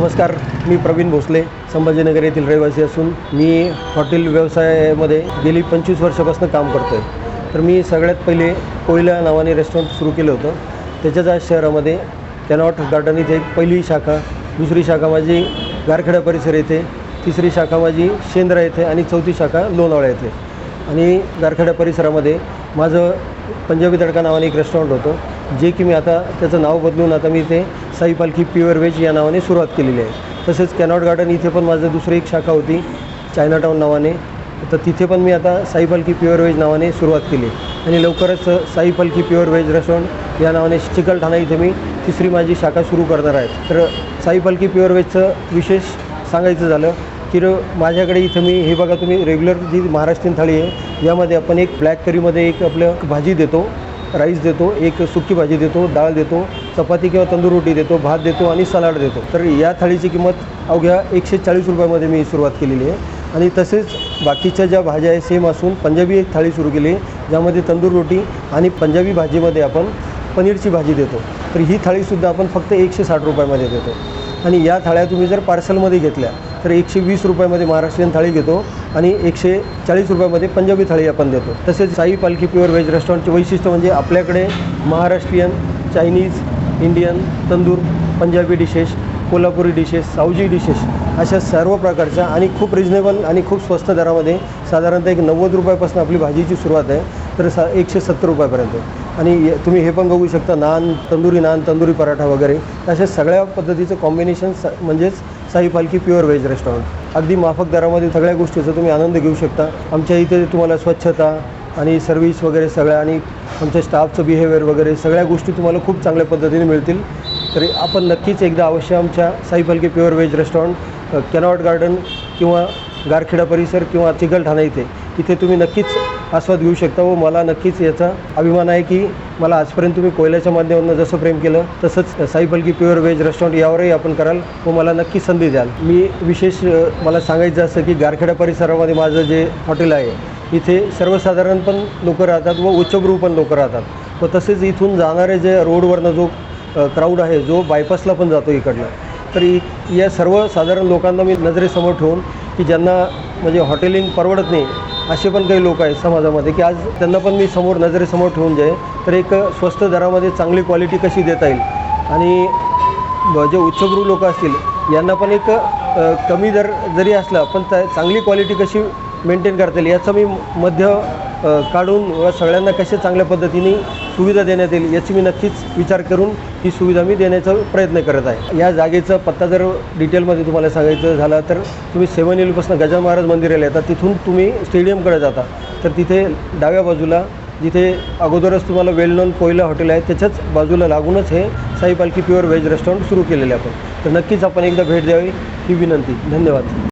नमस्कार मी प्रवीण भोसले संभाजीनगर येथील रहिवासी असून मी हॉटेल व्यवसायामध्ये गेली पंचवीस वर्षापासून काम करतो आहे तर मी सगळ्यात पहिले कोयला नावाने रेस्टॉरंट सुरू केलं होतं. त्याच्याच आज शहरामध्ये कॅनॉट गार्डन इथे एक पहिली शाखा दुसरी शाखा माझी गारखेडा परिसर येथे तिसरी शाखा माझी शेंद्रा येथे आणि चौथी शाखा लोणावळा येथे. आणि गारखेडा परिसरामध्ये माझं पंजाबी तडका नावाने एक रेस्टॉरंट होतं. जे की मी आता त्याचं नाव बदलून आता मी इथे साई पालखी प्युअर व्हेज या नावाने सुरुवात केलेली आहे. तसेच कॅनॉट गार्डन इथे पण माझं दुसरं एक शाखा होती चायनाटाऊन नावाने. तर तिथे पण मी आता साई पालखी प्युअर व्हेज नावाने सुरुवात केली. आणि लवकरच Sai Palkhi pure veg restaurant या नावाने चिकलठाणा इथे मी तिसरी माझी शाखा सुरू करणार आहे. तर साई पालखी प्युअर व्हेजचं विशेष सांगायचं झालं की र माझ्याकडे इथं मी हे बघा तुम्ही रेग्युलर जी महाराष्ट्रीयन थाळी आहे यामध्ये आपण एक ब्लॅक करीमध्ये एक आपलं भाजी देतो. राईस देतो एक सुकी भाजी देतो डाळ देतो चपाती किंवा तंदूर रोटी देतो भात देतो आणि सलाड देतो. तर या थाळीची किंमत अवघ्या एकशे चाळीस रुपयामध्ये मी सुरुवात केलेली आहे. आणि तसेच बाकीच्या ज्या भाज्या आहे सेम असून पंजाबी एक थाळी सुरू केली ज्यामध्ये तंदूर रोटी आणि पंजाबी भाजीमध्ये आपण पनीरची भाजी देतो. तर ही थाळीसुद्धा आपण फक्त एकशे साठ रुपयामध्ये देतो. आणि या थाळ्या तुम्ही जर पार्सलमध्ये घेतल्या तर एकशे वीस रुपयामध्ये महाराष्ट्रीयन थाळी घेतो आणि एकशे चाळीस रुपयामध्ये पंजाबी थाळी आपण देतो. तसेच साई पालखी प्युअर व्हेज रेस्टॉरंटचे वैशिष्ट्य म्हणजे आपल्याकडे Maharashtrian Chinese Indian tandoor Punjabi dishes Kolhapuri dishes Saoji dishes अशा सर्व प्रकारच्या आणि खूप रिजनेबल आणि खूप स्वस्त दरामध्ये साधारणतः एक नव्वद रुपयापासून आपली भाजीची सुरुवात आहे तर सा एकशे सत्तर रुपयापर्यंत आणि तुम्ही हे पण बघू शकता नान तंदुरी नान तंदुरी पराठा वगैरे अशा सगळ्या पद्धतीचं कॉम्बिनेशन स म्हणजेच Sai Palkhi pure veg restaurant. अगदी माफक दरामध्ये सगळ्या गोष्टीचा तुम्ही आनंद घेऊ शकता. आमच्या इथे तुम्हाला स्वच्छता आणि सर्व्हिस वगैरे सगळ्या आणि आमच्या स्टाफचं बिहेवियर वगैरे सगळ्या गोष्टी तुम्हाला खूप चांगल्या पद्धतीने मिळतील. तरी आपण नक्कीच एकदा अवश्य आमच्या Sai Palkhi pure veg restaurant Connaught Garden किंवा गारखेडा परिसर किंवा चिकलठाणा इथे. इथे तुम्ही नक्कीच आस्वाद घेऊ शकता व मला नक्कीच याचा अभिमान आहे की मला आजपर्यंत तुम्ही कोयल्याच्या माध्यमातून जसं प्रेम केलं तसंच Sai Palkhi pure veg restaurant यावरही आपण कराल. व मला नक्की संधी द्याल. मी विशेष मला सांगायचं असं की गारखेडा परिसरामध्ये माझं जे हॉटेल आहे इथे सर्वसाधारण पण लोकं राहतात व उच्चभ्रू पण लोकं राहतात. व तसेच इथून जाणारे जे रोडवरनं जो क्राऊड आहे जो बायपासला पण जातो इकडनं. तर इ या सर्वसाधारण लोकांना मी नजरेसमोर ठेवून की ज्यांना म्हणजे हॉटेलिंग परवडत नाही असे पण काही लोक आहेत समाजामध्ये की आज त्यांना पण मी समोर नजरेसमोर ठेवून जाईल तर एक स्वस्त दरामध्ये चांगली क्वालिटी कशी देता येईल? आणि जे उच्चभ्रू लोक असतील यांना पण एक कमी दर जरी असला पण त्या चांगली क्वालिटी कशी मेंटेन करता येईल? याचं मी मध्य काढून व सगळ्यांना कशा चांगल्या पद्धतीने सुविधा देण्यात येईल याची मी नक्कीच विचार करून ही सुविधा मी देण्याचा प्रयत्न करत आहे. या जागेचा पत्ता जर डिटेलमध्ये तुम्हाला सांगायचं झाला तर तुम्ही सेवन हिलपासून गजानन महाराज मंदिराला येतात तिथून तुम्ही स्टेडियमकडे जाता. तर तिथे डाव्या बाजूला जिथे अगोदरच तुम्हाला वेल नोन कोयला हॉटेल आहे त्याच्याच बाजूला लागूनच हे Sai Palkhi pure veg restaurant सुरू केलेले आपण. तर नक्कीच आपण एकदा भेट द्यावी ही विनंती. धन्यवाद.